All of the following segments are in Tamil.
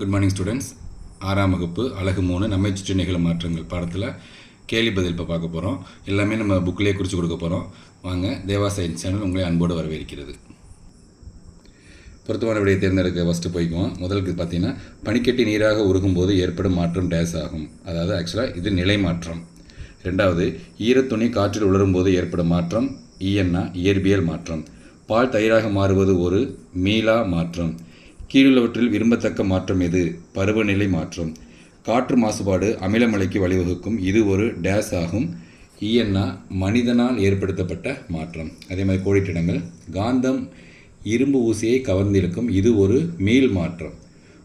குட் மார்னிங் ஸ்டூடெண்ட்ஸ் ஆறாம் வகுப்பு அழகு மூணு நம்மை சுற்றி நிகழும் மாற்றங்கள் பாடத்தில் கேள்வி பதில் இப்போ பார்க்க போகிறோம் எல்லாமே நம்ம புக்கிலே குறித்து கொடுக்க போகிறோம் வாங்க தேவா சயின்ஸ் சேனல் உங்களை அன்போடு வரவேற்கிறது. பொருத்தமான விடையை தேர்ந்தெடுக்க ஃபஸ்ட்டு போய்க்குவோம். முதலுக்கு பார்த்தீங்கன்னா பனிக்கட்டி நீராக உருகும்போது ஏற்படும் மாற்றம் டேஸ் ஆகும். அதாவது ஆக்சுவலாக இது நிலை மாற்றம். ரெண்டாவது ஈரத்துணி காற்றில் உலரும்போது ஏற்படும் மாற்றம். இஎன்னா இயற்பியல் மாற்றம். பால் தயிராக மாறுவது ஒரு மீளா மாற்றம். கீழுள்ளவற்றில் விரும்பத்தக்க மாற்றம் எது? பருவநிலை மாற்றம். காற்று மாசுபாடு அமிலமலைக்கு வழிவகுக்கும். இது ஒரு டேஸ் ஆகும். இஎன்ஆ மனிதனால் ஏற்படுத்தப்பட்ட மாற்றம். அதே மாதிரி கோடிட்டிடங்கள் காந்தம் இரும்பு ஊசியை கவர்ந்திருக்கும் இது ஒரு மீள் மாற்றம்.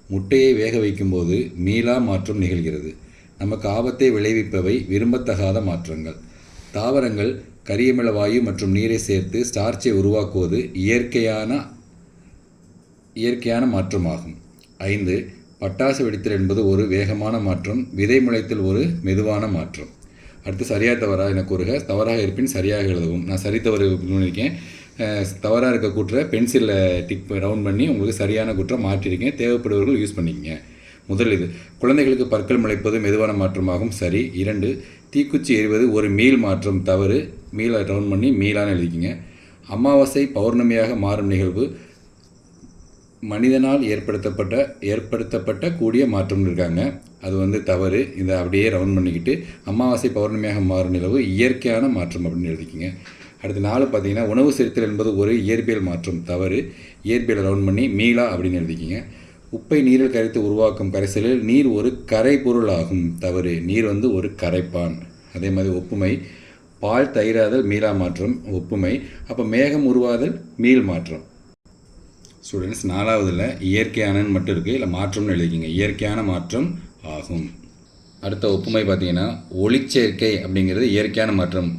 முட்டையை வேக வைக்கும்போது மீளா மாற்றம் நிகழ்கிறது. நமக்கு ஆபத்தை விளைவிப்பவை விரும்பத்தகாத மாற்றங்கள். தாவரங்கள் கரியமில வாயு மற்றும் நீரை சேர்த்து ஸ்டார்ச்சை உருவாக்குவது இயற்கையான இயற்கையான மாற்றமாகும். ஐந்து பட்டாசு வெடித்தல் என்பது ஒரு வேகமான மாற்றம் விதை முளைத்தல் ஒரு மெதுவான மாற்றம். அடுத்து சரியாக தவறா என கூறுக. தவறாக இருப்பின் சரியாக எழுதவும். நான் சரி தவறு பண்ணியிருக்கேன் தவறாக இருக்க கூற்றை பென்சிலில் டிக் ரவுண்ட் பண்ணி உங்களுக்கு சரியான குற்றம் மாற்றியிருக்கேன் தேவைப்படுவர்கள் யூஸ் பண்ணிக்கங்க. முதல் இது குழந்தைகளுக்கு பற்கள் முளைப்பது மெதுவான மாற்றமாகும். சரி. இரண்டு தீக்குச்சி எறிவது ஒரு மீள் மாற்றம். தவறு மீளை ரவுண்ட் பண்ணி மீளான்னு எழுதிக்கிங்க. அமாவாசை பௌர்ணமியாக மாறும் நிகழ்வு. மனிதனால் ஏற்படுத்தப்பட்ட ஏற்படுத்தப்பட்ட கூடிய மாற்றம்னு இருக்காங்க. அது வந்து தவறு. இதை அப்படியே ரவுண்ட் பண்ணிக்கிட்டு அமாவாசை பௌர்ணமியாக மாறும் நிலவு இயற்கையான மாற்றம் அப்படின்னு எழுதிக்கிங்க. அடுத்து நாலு பார்த்தீங்கன்னா உணவு செலுத்தல் என்பது ஒரு இயற்பியல் மாற்றம் தவறு. இயற்பியலை ரவுண்ட் பண்ணி மீளா அப்படின்னு எழுதிக்கிங்க. உப்பை நீரில் கரைத்து உருவாக்கும் கரைசலில் நீர் ஒரு கரை பொருள் ஆகும் தவறு. நீர் வந்து ஒரு கரைப்பான். அதே மாதிரி ஒப்புமை பால் தயிராதல் மீளா மாற்றம் ஒப்புமை. அப்போ மேகம் உருவாதல் மீள் மாற்றம். ஸ்டூடெண்ட்ஸ் நாலாவதில் இயற்கையானன்னு மட்டும் இருக்குது இல்லை மாற்றம்னு எழுதிக்கிங்க. இயற்கையான மாற்றம் ஆகும். அடுத்த ஒப்புமை பார்த்தீங்கன்னா ஒளிச்சேர்க்கை அப்படிங்கிறது இயற்கையான மாற்றம்.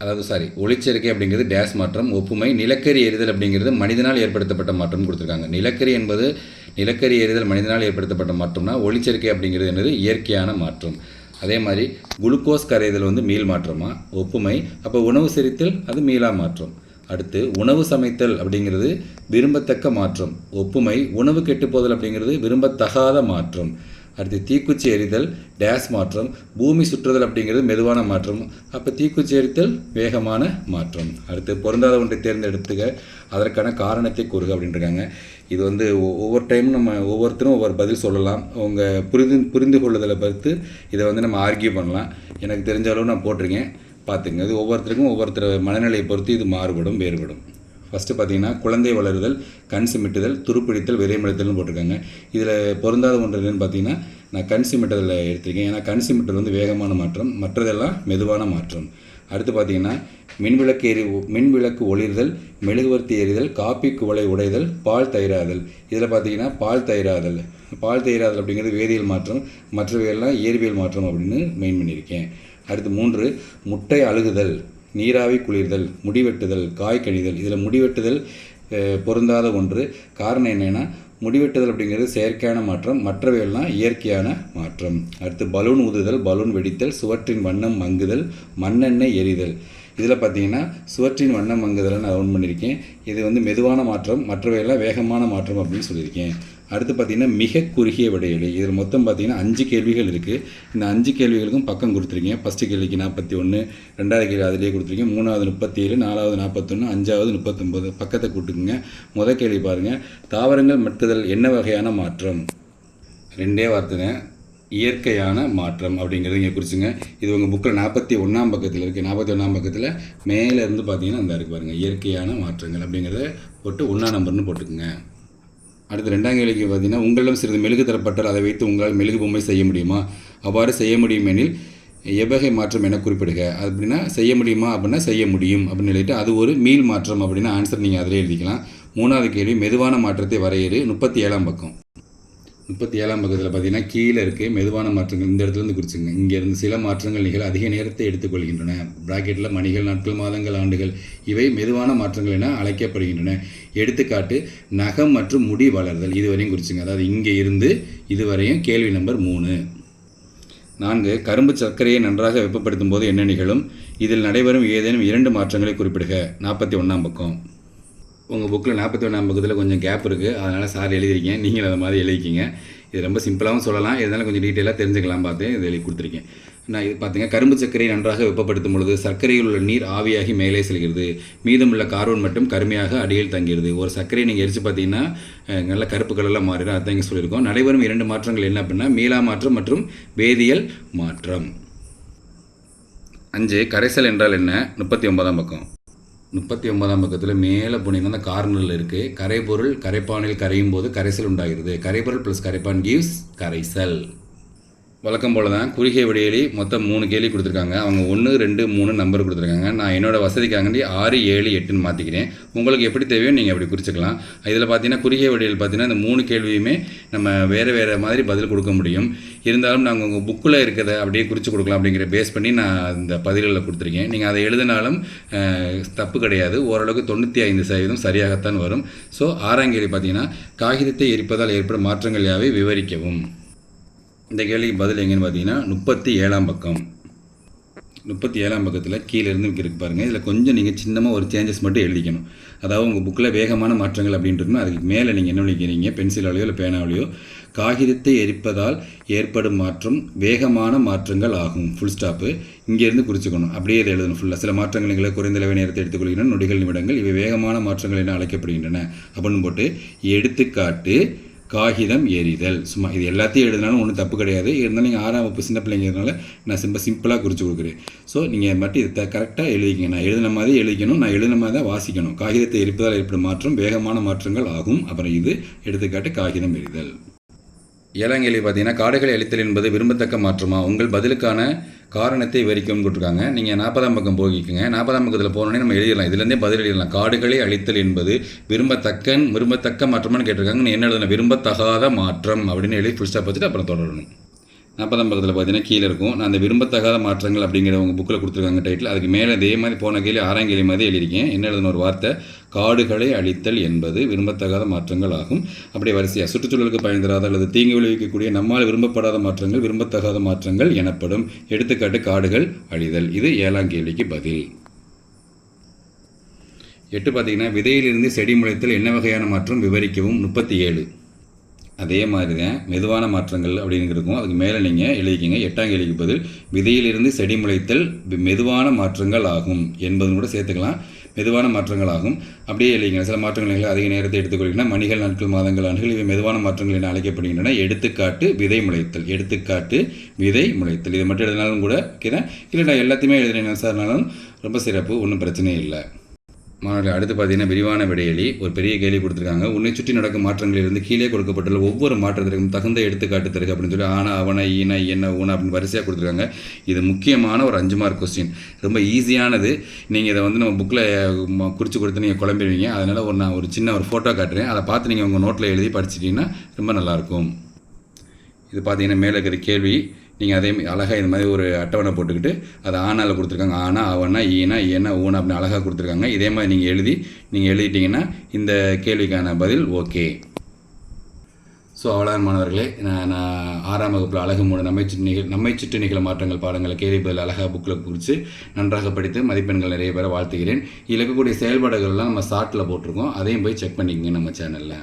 அதாவது சாரி ஒளிச்சேர்க்கை அப்படிங்கிறது டேஸ் மாற்றம். ஒப்புமை நிலக்கரி எரிதல் அப்படிங்கிறது மனிதனால் ஏற்படுத்தப்பட்ட மாற்றம் கொடுத்துருக்காங்க. நிலக்கரி என்பது நிலக்கரி எரிதல் மனிதனால் ஏற்படுத்தப்பட்ட மாற்றம்னா ஒளிச்சேர்க்கை அப்படிங்கிறது என்னது? இயற்கையான மாற்றம். அதே மாதிரி குளுக்கோஸ் கரைதல் வந்து மீள் மாற்றமாக ஒப்புமை. அப்போ உணவு செரித்தல் அது மீளா மாற்றம். அடுத்து உணவு சமைத்தல் அப்படிங்கிறது விரும்பத்தக்க மாற்றம். ஒப்புமை உணவு கெட்டுப்போதல் அப்படிங்கிறது விரும்பத்தகாத மாற்றம். அடுத்து தீக்குச்சி எரிதல் டேஸ் மாற்றம். பூமி சுற்றுதல் அப்படிங்கிறது மெதுவான மாற்றம். அப்போ தீக்குச்சி எரித்தல் வேகமான மாற்றம். அடுத்து பொருந்தாத ஒன்றை தேர்ந்தெடுத்துக்க அதற்கான காரணத்தை கூறுக அப்படின்றாங்க இது வந்து ஒவ்வொரு டைமும் நம்ம ஒவ்வொருத்தரும் ஒவ்வொரு பதில் சொல்லலாம். அவங்க புரிந்து புரிந்து கொள்ளுதலை பார்த்து இதை வந்து நம்ம ஆர்கியூ பண்ணலாம். எனக்கு தெரிஞ்ச அளவு நான் போட்டிருக்கேன். பார்த்துங்க இது ஒவ்வொருத்தருக்கும் ஒவ்வொருத்தர் மனநிலையை பொறுத்து இது மாறுபடும் வேறுபடும். ஃபஸ்ட்டு பார்த்தீங்கன்னா குழந்தை வளருதல் கண் சிமிட்டுதல் துருப்பிடித்தல் விதைமளித்தல்னு போட்டிருக்காங்க. இதில் பொருந்தாத ஒன்று என்னென்னு பார்த்தீங்கன்னா நான் கண் சிமிட்டுதலில் எடுத்திருக்கேன். ஏன்னா கண் சிமிட்டல் வந்து வேகமான மாற்றம் மற்றதெல்லாம் மெதுவான மாற்றம். அடுத்து பார்த்தீங்கன்னா மின்விளக்கு எரி மின்விளக்கு ஒளிர்தல் மெழுகுவர்த்தி எறிதல் காப்பி குவளை உடைதல் பால் தயிராதல். இதில் பார்த்தீங்கன்னா பால் தயிராதல். பால் தயிராதல் அப்படிங்கிறது வேதியியல் மாற்றம் மற்றவையெல்லாம் இயற்பியல் மாற்றம் அப்படின்னு மெயின் பண்ணியிருக்கேன். அடுத்து மூன்று முட்டை அழுகுதல் நீராவி குளிர்தல் முடிவெட்டுதல் காய் கழிதல் இதில் முடிவெட்டுதல் பொருந்தாத ஒன்று. காரணம் என்னென்னா முடிவெட்டுதல் அப்படிங்கிறது செயற்கையான மாற்றம் மற்றவையெல்லாம் இயற்கையான மாற்றம். அடுத்து பலூன் ஊதுதல் பலூன் வெடித்தல் சுவற்றின் வண்ணம் மங்குதல் மண்ணெண்ணெய் எரிதல். இதில் பார்த்தீங்கன்னா சுவற்றின் வண்ணம் மங்குதலை நான் ரவுண்ட் பண்ணியிருக்கேன் இது வந்து மெதுவான மாற்றம் மற்றவையெல்லாம் வேகமான மாற்றம் அப்படின்னு சொல்லியிருக்கேன். அடுத்து பார்த்தீங்கன்னா மிக குறுகிய விடையெளி இதில் மொத்தம் பார்த்தீங்கன்னா அஞ்சு கேள்விகள் இருக்குது இந்த அஞ்சு கேள்விகளுக்கும் பக்கம் கொடுத்துருக்கீங்க. ஃபஸ்ட்டு கேள்விக்கு நாற்பத்தி ஒன்று ரெண்டாவது கேள்வி அதிலே கொடுத்துருக்கீங்க. மூணாவது முப்பத்தி ஏழு நாலாவது நாற்பத்தொன்று அஞ்சாவது முப்பத்தொம்பது பக்கத்தை கூட்டுக்குங்க. முதல் கேள்வி பாருங்கள் தாவரங்கள் மட்டுதல் என்ன வகையான மாற்றம்? ரெண்டே வார்த்தைங்க. இயற்கையான மாற்றம் அப்படிங்கிறது இங்கே குறிச்சுங்க. இது உங்கள் புக்கில் நாற்பத்தி ஒன்றாம் பக்கத்தில் இருக்குது நாற்பத்தி ஒன்றாம் பக்கத்தில் மேலேருந்து பார்த்தீங்கன்னா அந்த இருக்குது பாருங்கள் இயற்கையான மாற்றங்கள் அப்படிங்கிறத போட்டு ஒன்றா நம்பர்னு போட்டுக்குங்க. அடுத்து ரெண்டாம் கேள்விக்கு பார்த்தீங்கன்னா உங்களிடம் சிறிது மெழுகு தரப்பட்டால் அதை வைத்து உங்களால் மெழுகு பொம்மை செய்ய முடியுமா? அவ்வாறு செய்ய முடியும் எனில் எவ்வகை மாற்றம் என குறிப்பிடுக. அப்படின்னா செய்ய முடியுமா? அப்படின்னா செய்ய முடியும். அப்படின்னு சொல்லிட்டு அது ஒரு மீள் மாற்றம் அப்படின்னா ஆன்சர் நீங்கள் அதிலே எழுதிக்கலாம். மூணாவது கேள்வி மெதுவான மாற்றத்தை வரையறு. முப்பத்தி ஏழாம் பக்கம். முப்பத்தி ஏழாம் பக்கத்தில் பார்த்தீங்கன்னா கீழே இருக்குது மெதுவான மாற்றங்கள் இந்த இடத்துலேருந்து குறிச்சுங்க இங்கேருந்து சில மாற்றங்கள் நிகழ அதிக நேரத்தை எடுத்துக்கொள்கின்றன ப்ராக்கெட்டில் மணிகள் நாட்கள் மாதங்கள் ஆண்டுகள் இவை மெதுவான மாற்றங்கள் என அழைக்கப்படுகின்றன. எடுத்துக்காட்டு நகம் மற்றும் முடி வளர்தல். இதுவரையும் குறிச்சுங்க அதாவது இங்கே இருந்து இதுவரையும் கேள்வி நம்பர் மூணு. நான்கு கரும்பு சர்க்கரையை நன்றாக வெப்பப்படுத்தும் போது என்ன நிகழும்? இதில் நடைபெறும் ஏதேனும் இரண்டு மாற்றங்களை குறிப்பிடுக. நாற்பத்தி ஒன்றாம் பக்கம். உங்கள் புக்கில் நாற்பத்தி ஒன்றாம் பக்கத்தில் கொஞ்சம் கேப் இருக்குது அதனால் சார் எழுதியிருக்கேன் நீங்கள் அதை மாதிரி எழுதிக்கிங்க. இது ரொம்ப சிம்பிளாகவும் சொல்லலாம். இருந்தாலும் கொஞ்சம் டீட்டெயிலாக தெரிஞ்சுக்கலாம் பார்த்து இது எழுதி கொடுத்துருக்கேன். நான் இது பார்த்திங்க கரும்பு சர்க்கரை நன்றாக வெப்பப்படுத்தும் பொழுது சர்க்கரையில் உள்ள நீர் ஆவியாகி மேலே செல்கிறது. மீதமுள்ள கார்பன் மட்டும் கருமையாக அடியில் தங்கிறது ஒரு சர்க்கரையை நீங்கள் எரிச்சு பார்த்தீங்கன்னா நல்ல கருப்பு கலரில் மாறிடும் அதான் இங்கே சொல்லியிருக்கோம். நடைபெறும் இரண்டு மாற்றங்கள் என்ன அப்படின்னா மீளா மாற்றம் மற்றும் வேதியியல் மாற்றம். அஞ்சு கரைசல் என்றால் என்ன? முப்பத்தி ஒன்பதாம் பக்கம். முப்பத்தி ஒன்பதாம் பக்கத்தில் மேலே போனீங்கன்னா அந்த கார்னரில் இருக்குது கரைபொருள் கரைப்பானில் கரையும் போது கரைசல் உண்டாகிறது. கரைபொருள் ப்ளஸ் கரைப்பான் கிவ்ஸ் கரைசல். வழக்கம் போல் தான் குறுகிய விடையலி மொத்தம் மூணு கேள்வி கொடுத்துருக்காங்க. அவங்க ஒன்று ரெண்டு மூணு நம்பர் கொடுத்துருக்காங்க. நான் என்னோடய வசதிக்காண்டி ஆறு ஏழு எட்டுன்னு மாற்றிக்கிறேன் உங்களுக்கு எப்படி தேவையோ நீங்கள் அப்படி குறிச்சிக்கலாம். இதில் பார்த்தீங்கன்னா குறுகிய விடையில் பார்த்தீங்கன்னா இந்த மூணு கேள்வியுமே நம்ம வேறு வேறு மாதிரி பதில் கொடுக்க முடியும். இருந்தாலும் நாங்கள் உங்கள் புக்கில் இருக்கிறத அப்படியே குறித்து கொடுக்கலாம் அப்படிங்கிற பேஸ் பண்ணி நான் இந்த பதில்களில் கொடுத்துருக்கேன். நீங்கள் அதை எழுதினாலும் தப்பு கிடையாது. ஓரளவுக்கு தொண்ணூற்றி ஐந்து சதவீதம் சரியாகத்தான் வரும். ஸோ ஆறாம் கேள்வி பார்த்தீங்கன்னா காகிதத்தை எரிப்பதால் ஏற்படும் மாற்றங்கள் யாவை? விவரிக்கவும். இந்த கேள்விக்கு பதில் எங்கேன்னு பார்த்தீங்கன்னா முப்பத்தி ஏழாம் பக்கம். முப்பத்தி ஏழாம் பக்கத்தில் கீழேருந்து இருக்கு பாருங்கள் இதில் கொஞ்சம் நீங்கள் சின்னமாக ஒரு சேஞ்சஸ் மட்டும் எழுதிக்கணும். அதாவது உங்கள் புக்கில் வேகமான மாற்றங்கள் அப்படின்னு அதுக்கு மேலே நீங்கள் என்ன நினைக்கிறீங்க? பென்சிலாலேயோ இல்லை பேனாவிலையோ? காகிதத்தை எரிப்பதால் ஏற்படும் மாற்றம் வேகமான மாற்றங்கள் ஆகும். ஃபுல் ஸ்டாப்பு இங்கேருந்து குறிச்சுக்கணும். அப்படியே இதை எழுதணும் ஃபுல்லாக சில மாற்றங்கள் எங்களை குறைந்த அளவு நேரத்தை எடுத்துக்கொள்கின்றன. நொடிகள் நிமிடங்கள். இவை வேகமான மாற்றங்கள் என அழைக்கப்படுகின்றன. அப்படின்னு போட்டு எடுத்துக்காட்டு காகிதம் எரிதல் சும்மா இது எல்லாத்தையும் எழுதினாலும் ஒன்றும் தப்பு கிடையாது. இருந்தாலும் நீங்கள் ஆறாம் வகுப்பு சின்ன பிள்ளைங்கிறதுனால நான் சிம்ப சிம்பிளாக குறித்து கொடுக்குறேன். ஸோ நீங்கள் மட்டும் இதை கரெக்டாக எழுதிக்கங்க. நான் எழுதின மாதிரி எழுதிக்கணும். நான் எழுதின மாதிரி தான் வாசிக்கணும். காகிதத்தை எரிப்பதால் ஏற்படும் மாற்றம் வேகமான மாற்றங்கள் ஆகும். அப்புறம் இது எடுத்துக்காட்டு காகிதம் எரிதல் ஏழாம் கேள்வி பார்த்தீங்கன்னா காடுகளை அழித்தல் என்பது விரும்பத்தக்க மாற்றமா? உங்கள் பதிலுக்கான காரணத்தை விவரிக்கும்னு கொடுத்துருக்காங்க நீங்கள் நாற்பதாம் பக்கம் போகிக்கோங்க நாற்பதாம் பக்கத்தில் போனோடனே நம்ம எழுதிடலாம். இதுலேருந்தே பதில் எழுதிடலாம். காடுகளை அழித்தல் என்பது விரும்பத்தக்க விரும்பத்தக்க மாற்றம்னு கேட்டிருக்காங்க. நீ என்ன எழுதணும் விரும்பத்தகாத மாற்றம் அப்படின்னு எழுதி ஃபுல் பார்த்துட்டு வச்சுட்டு அப்புறம் தொடரணும். நாற்பதாம் பக்கத்தில் பார்த்தீங்கன்னா கீழே இருக்கும். நான் அந்த விரும்பத்தகாத மாற்றங்கள் அப்படிங்கிற உங்கள் புக்கில் கொடுத்துருக்காங்க டைட்டில் அதுக்கு மேலே இதே மாதிரி போன கீழே ஆறாம் கீழே மாதிரி எழுதியிருக்கேன். என்ன எழுதின ஒரு வார்த்தை? காடுகளை அழித்தல் என்பது விரும்பத்தகாத மாற்றங்கள் ஆகும் அப்படியே வரிசையாக சுற்றுச்சூழலுக்கு பயன் தராத அல்லது தீங்கு விளைவிக்கக்கூடிய நம்மால் விரும்பப்படாத மாற்றங்கள் விரும்பத்தகாத மாற்றங்கள் எனப்படும். எடுத்துக்காட்டு காடுகள் அழிதல். இது ஏழாம் கேள்விக்கு பதில். எட்டு பார்த்தீங்கன்னா விதையிலிருந்து செடி முளைத்தல் என்ன வகையான மாற்றம்? விவரிக்கவும். முப்பத்தி ஏழு. அதே மாதிரி தான் மெதுவான மாற்றங்கள் அப்படிங்கிறதுக்கும் அதுக்கு மேலே நீங்கள் எழுதிக்கிங்க. எட்டாம் கேள்விக்கு பதில் விதையிலிருந்து செடி முளைத்தல் மெதுவான மாற்றங்கள் ஆகும் என்பதும் கூட சேர்த்துக்கலாம். மெதுவான மாற்றங்கள் ஆகும். அப்படியே எழுதிங்க சில மாற்றங்கள் நீங்கள் அதிக நேரத்தை எடுத்துக்கொள்கின்றன மணிகள் நாட்கள் மாதங்கள் ஆண்டுகள் இவை மெதுவான மாற்றங்கள் என அழைக்கப்படுகின்றன. எடுத்துக்காட்டு விதை முளைத்தல். எடுத்துக்காட்டு விதை முளைத்தல். இதை மட்டும் எழுதினாலும் கூட கேட்டேன் இல்லை நான் எல்லாத்தையுமே எழுதினேன் சார்னாலும் ரொம்ப சிறப்பு. ஒன்றும் பிரச்சனையே இல்லை. மாணவர்கள் அடுத்து பார்த்தீங்கன்னா விரிவான விடையலி ஒரு பெரிய கேள்வி கொடுத்துருக்காங்க. உன்னை சுற்றி நடக்கும் மாற்றங்களிலிருந்து கீழே கொடுக்கப்பட்டுள்ள ஒவ்வொரு மாற்றத்திற்கும் தகுந்த எடுத்துக்காட்டு தருக்கு அப்படின்னு சொல்லி ஆனா அவனை ஈன என்ன ஊன அப்படின்னு வரிசையாக கொடுத்துருக்காங்க. இது முக்கியமான ஒரு அஞ்சு மார்க் கொஸ்டின் ரொம்ப ஈஸியானது நீங்கள் இதை வந்து நம்ம புக்கில் குறித்து கொடுத்து நீங்கள் குழம்பிடுவீங்க. அதனால் ஒரு நான் ஒரு சின்ன ஒரு ஃபோட்டோ காட்டுறேன். அதை பார்த்து நீங்கள் உங்கள் நோட்டில் எழுதி படிச்சிட்டிங்கன்னா ரொம்ப நல்லாயிருக்கும் இது பார்த்தீங்கன்னா மேலே இருக்கிற கேள்வி. நீங்கள் அதே அழகாக இந்த மாதிரி ஒரு அட்டவணை போட்டுக்கிட்டு அதை ஆனால கொடுத்துருக்காங்க. ஆனா அவனா ஈனா ஏனா ஊனா அப்படின்னு அழகாக கொடுத்துருக்காங்க. இதே மாதிரி நீங்கள் எழுதி நீங்கள் எழுதிட்டீங்கன்னா இந்த கேள்விக்கான பதில் ஓகே. ஸோ அவ்வளோதான் மாணவர்களே. நான் நான் ஆறாம் வகுப்பில் அழகு மூணு நம்மை நிகழ் நம்மைச்சிட்டு நிகழ மாற்றங்கள் பாடங்களை கேள்வி பதில் அழகாக புக்கில் குறித்து நன்றாக படித்து மதிப்பெண்கள் நிறைய பேரை வாழ்த்துகிறேன். இதில் இருக்கக்கூடிய செயல்பாடுகள்லாம் நம்ம ஷார்ட்டில் போட்டிருக்கோம். அதையும் போய் செக் பண்ணிக்கங்க நம்ம சேனலில்